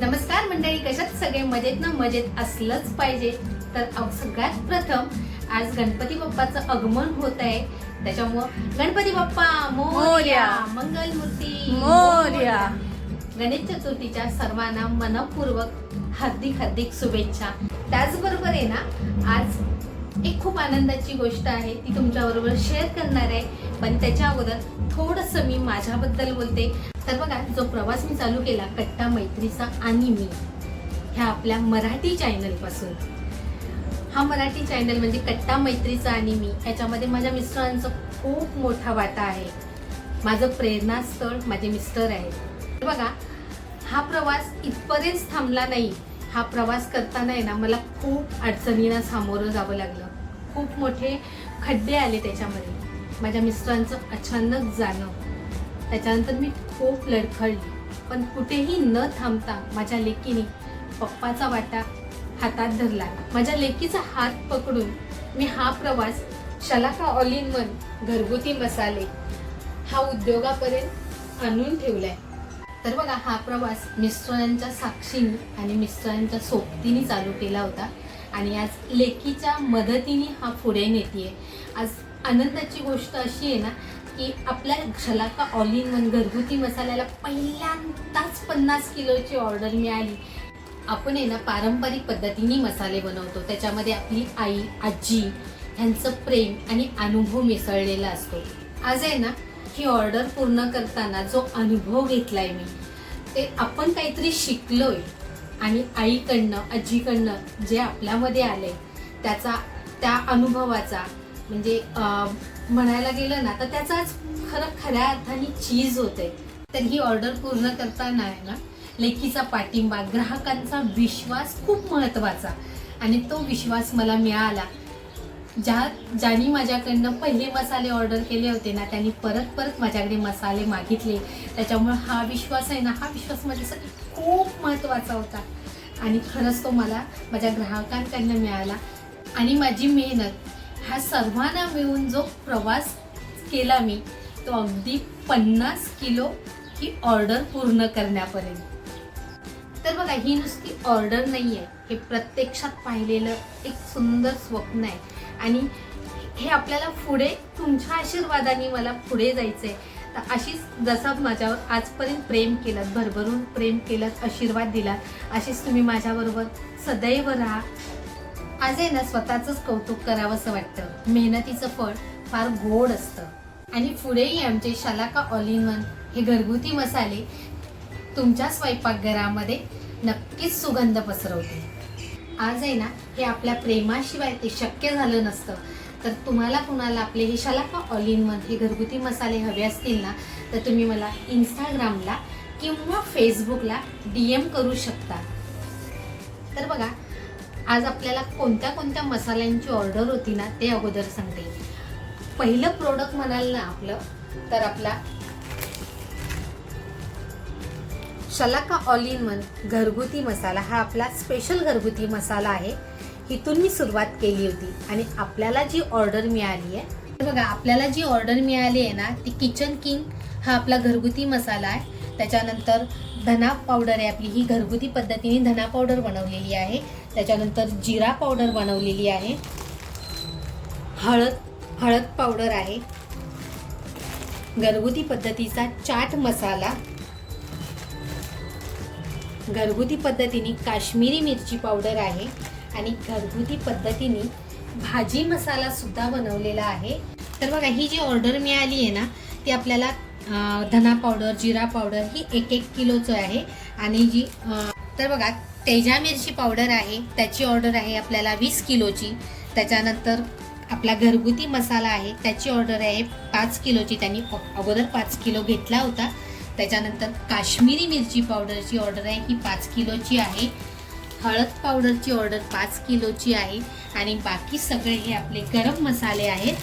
नमस्कार मंडळी कशात सगळे मजेत ना मजेत असलंच पाहिजे तर सगळ्यात प्रथम आज गणपती बाप्पाचं आगमन होत आहे त्याच्यामुळं गणपती बाप्पा मोर्या मोरया. मंगल मूर्ती मोरया. गणेश चतुर्थीच्या सर्वांना मनपूर्वक हार्दिक हार्दिक शुभेच्छा त्याचबरोबर आहे ना आज आनंदाची गोष्ट आहे ती तुमच्याबरोबर शेअर करणार आहे. पण त्याच्या अगोदर थोडंसं मी माझ्याबद्दल बोलते. तर बघा जो प्रवास मी चालू केला कट्टा मैत्रीचा आणि मी ह्या आपल्या मराठी चॅनलपासून हा मराठी चॅनल म्हणजे कट्टा मैत्रीचा आणि मी याच्यामध्ये माझ्या मिस्टरांचा खूप मोठा वाटा आहे. माझं प्रेरणास्थळ माझे मिस्टर आहेत. बघा हा प्रवास इथपर्यंत थांबला नाही. हा प्रवास करताना आहे ना मला खूप अडचणींना सामोरं जावं लागलं. खूप मोठे खड्डे आले त्याच्यामध्ये. माझ्या मिस्टरांचं अचानक जाणं. त्याच्यानंतर मी खूप लडखडली. पण कुठेही न थांबता माझ्या लेकीने पप्पाचा वाटा हातात धरला. माझ्या लेकीचा हात पकडून मी हा प्रवास शलाका ऑल इन वन घरगुती मसाले हा उद्योगापर्यंत आणून ठेवलाय. तर बघा हा प्रवास मिस्टरांच्या साक्षीने आणि मिस्टरांच्या सोबतीने चालू केला होता. आणि आज लेकीच्या मदतीने हा पुढे नेते आज आनंदाची गोष्ट अशी आहे ना की आपल्या झलाका ऑल इन वन घरगुती मसाल्याला पहिल्यांदाच पन्नास किलोची ऑर्डर मिळाली. आपण आहे ना पारंपरिक पद्धतीने मसाले बनवतो. त्याच्यामध्ये आपली आई आजी ह्यांचं प्रेम आणि अनुभव मिसळलेला असतो. आज आहे ना ही ऑर्डर पूर्ण करताना जो अनुभव घेतलाय मी ते आपण काहीतरी शिकलोय. आणि आईकडनं आजीकडनं जे आपल्यामध्ये आलंय त्याचा त्या अनुभवाचा म्हणजे म्हणायला गेलं ना तर त्याचाच खरं खऱ्या अर्थाने चीज होते तर ही ऑर्डर पूर्ण करताना आहे ना लेखीचा पाठिंबा ग्राहकांचा विश्वास खूप महत्त्वाचा आणि तो विश्वास मला मिळाला. ज्या ज्यांनी माझ्याकडनं पहिले मसाले ऑर्डर केले होते ना त्यांनी परत परत माझ्याकडे मसाले मागितले. त्याच्यामुळं हा विश्वास आहे ना हा विश्वास माझ्यासाठी खूप महत्त्वाचा होता. आणि खरंच तो मला माझ्या ग्राहकांकडनं मिळाला. आणि माझी मेहनत ह्या सर्वांना मिळून जो प्रवास केला मी तो अगदी पन्नास किलो ही ऑर्डर पूर्ण करण्यापर्यंत. तर बघा ही नुसती ऑर्डर नाही आहे हे प्रत्यक्षात पाहिलेलं एक सुंदर स्वप्न आहे. आणि हे आपल्याला पुढे तुमच्या आशीर्वादाने मला पुढे जायचं आहे तर अशीच जसं माझ्यावर आजपर्यंत प्रेम केलं भरभरून प्रेम केलं आशीर्वाद दिला अशीच तुम्ही माझ्याबरोबर सदैव राहा. आज आहे ना स्वतःचंच कौतुक करावंसं वाटतं. मेहनतीचं फळ फार गोड असतं. आणि पुढेही आमचे शलाका ऑल इन वन हे घरगुती मसाले तुमच्या स्वयंपाकघरामध्ये नक्कीच सुगंध पसरवते आज आहे ना हे आपल्या प्रेमाशिवाय ते शक्य झालं नसतं. तर तुम्हाला कुणाला आपले हे शलाका ऑल इन वन हे घरगुती मसाले हवे असतील ना तर तुम्ही मला इंस्टाग्रामला किंवा फेसबुकला डी एम करू शकता. तर बघा आज आपल्याला कोणत्या कोणत्या मसाल्यांची ऑर्डर होती ना ते अगोदर सांगते. पहिलं प्रोडक्ट म्हणाल ना आपलं तर आपला शलाका ऑल इन वन घरगुती मसाला हा आपला स्पेशल घरगुती मसाला आहे. इथून मी सुरुवात केली होती आणि आपल्याला जी ऑर्डर मिळाली आहे तर बघा आपल्याला जी ऑर्डर मिळाली आहे ना ती किचन किंग हा आपला घरगुती मसाला आहे. त्याच्यानंतर धना पावडर आहे आपली ही घरगुती पद्धतीने धना पावडर बनवलेली आहे. त्याच्यानंतर जिरा पावडर बनवलेली आहे. हळद हळद पावडर आहे. घरगुती पद्धतीचा चाट मसाला. घरगुती पद्धतीने काश्मीरी मिरची पावडर आहे आणि घरगुती पद्धतीने भाजी मसाला सुद्धा बनवलेला आहे. तर बघा ही जी ऑर्डर मिळाली आहे ना ती आपल्याला धना पावडर जिरा पावडर ही एक एक किलोचं आहे. आणि जी तर बघा तेजा मिरची पावडर आहे त्याची ऑर्डर आहे आपल्याला वीस किलोची. त्याच्यानंतर आपला घरगुती मसाला आहे त्याची ऑर्डर आहे पाच किलोची. त्यांनी अगोदर पाच किलो घेतला होता. त्याच्यानंतर काश्मीरी मिरची पावडरची ऑर्डर आहे ही पाच किलोची आहे. हळद पावडरची ऑर्डर पाच किलोची आहे आणि बाकी सगळे हे आपले गरम मसाले आहेत.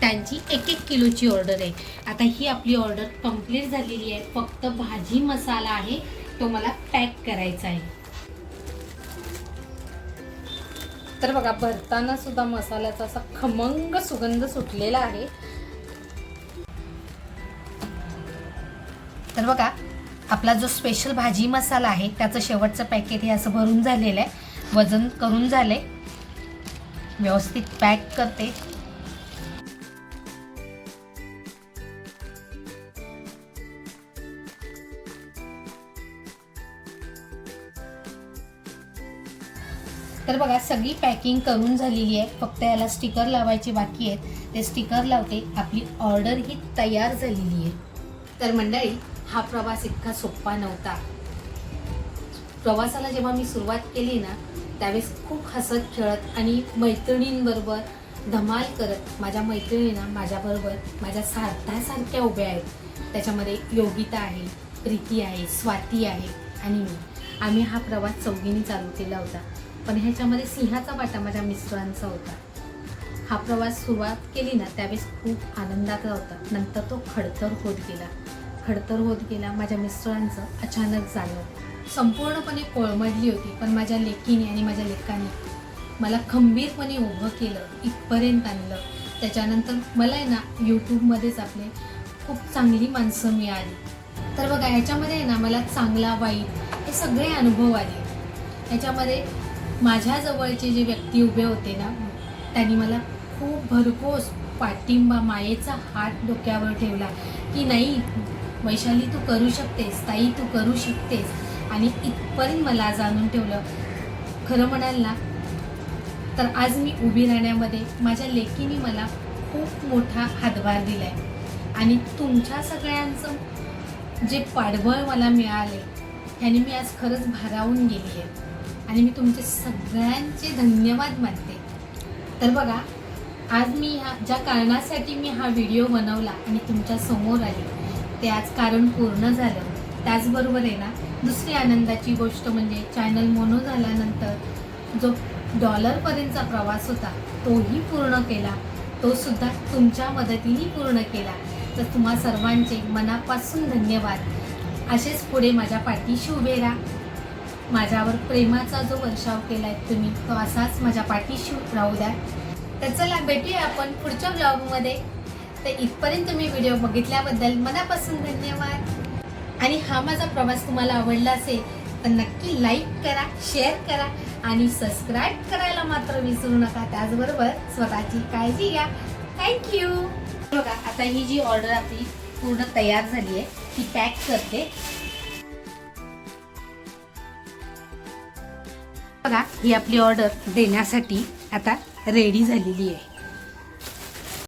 त्यांची एक एक किलोची ऑर्डर आहे. आता ही आपली ऑर्डर कंप्लीट झालेली आहे. फक्त भाजी मसाला आहे. तो मला पॅक करायचा आहे. तर बघा भरताना सुद्धा मसाल्याचा असा खमंग सुगंध सुटलेला आहे. तर बघा आपला जो स्पेशल भाजी मसाला आहे त्याचं शेवटचं पॅकेट हे असं भरून झालेलं आहे. वजन करून झाले व्यवस्थित पॅक करते. तर बघा सगळी पॅकिंग करून झालेली आहे. फक्त याला स्टिकर लावायचे बाकी आहेत. ते स्टिकर लावते. आपली ऑर्डर ही तयार झालेली आहे. तर मंडळी हा प्रवास इतका सोपा नव्हता. प्रवासाला जेव्हा मी सुरुवात केली ना त्यावेळेस खूप हसत खेळत आणि मैत्रिणींबरोबर धमाल करत माझ्या मैत्रिणींना माझ्याबरोबर माझ्या सारख्या उभ्या आहेत. त्याच्यामध्ये योगिता आहे प्रीती आहे स्वाती आहे आणि मी. आम्ही हा प्रवास चौघींनी चालू केला होता. पण ह्याच्यामध्ये सिंहाचा वाटा माझ्या मिस्टरांचा होता. हा प्रवास सुरुवात केली ना त्यावेळेस खूप आनंदाचा होता नंतर तो खडतर होत गेला. खडतर होत गेला माझ्या मिस्टरांचं अचानक झालं. संपूर्णपणे कोळमडली होती पण माझ्या लेकीने आणि माझ्या लेकाने मला खंबीरपणे उभं केलं इथपर्यंत आणलं. त्याच्यानंतर मला आहे ना यूट्यूबमध्येच आपले खूप चांगली माणसं मिळाली. तर बघा ह्याच्यामध्ये आहे ना मला चांगला वाईट हे सगळे अनुभव आले. ह्याच्यामध्ये माझ्या जवळचे जे व्यक्ती उभे होते ना त्यांनी मला खूप भरघोस पाठिंबा मायेचा हात डोक्यावर ठेवला की नाही वैशाली तू करू शकतेस ताई तू करू शकतेस. आणि इथपर्यंत मला जाणून ठेवलं. खरं म्हणाल ना तर आज मी उभी राहण्यामध्ये माझ्या लेकीने मला खूप मोठा हातभार दिलाय. आणि तुमच्या सगळ्यांचं जे पाठबळ मला मिळाले ह्याने मी आज खरंच भारावून गेली आहे. आणि मी तुमचे सगळ्यांचे धन्यवाद मानते. तर बघा आज मी ह्या ज्या कारणासाठी मी हा व्हिडिओ बनवला आणि तुमच्यासमोर आली ते आज कारण पूर्ण झालं. त्याचबरोबर आहे ना दुसरी आनंदाची गोष्ट म्हणजे चॅनल मोनो झाल्यानंतर जो डॉलरपर्यंतचा प्रवास होता तोही पूर्ण केला. तो सुद्धा तुमच्या मदतीने पूर्ण केला. तर तुम्हा सर्वांचे मनापासून धन्यवाद. असेच पुढे माझ्या पाठीशी उभे राहा. माझ्यावर प्रेमाचा जो वर्षाव केला आहे तुम्ही तो असाच माझ्या पाठीशी राहू द्या. तर चला भेटूया आपण पुढच्या ब्लॉगमध्ये तर इथपर्यंत तुम्ही व्हिडिओ बघितल्याबद्दल मनापासून धन्यवाद. आणि हा माझा प्रवास तुम्हाला आवडला असेल तर नक्की लाईक करा शेअर करा आणि सबस्क्राईब करायला मात्र विसरू नका. त्याचबरोबर स्वतःची काळजी घ्या. थँक्यू बघा आता ही जी ऑर्डर आपली पूर्ण तयार झाली आहे ती पॅक करते. बघा ही आपली ऑर्डर देण्यासाठी आता रेडी झालेली आहे.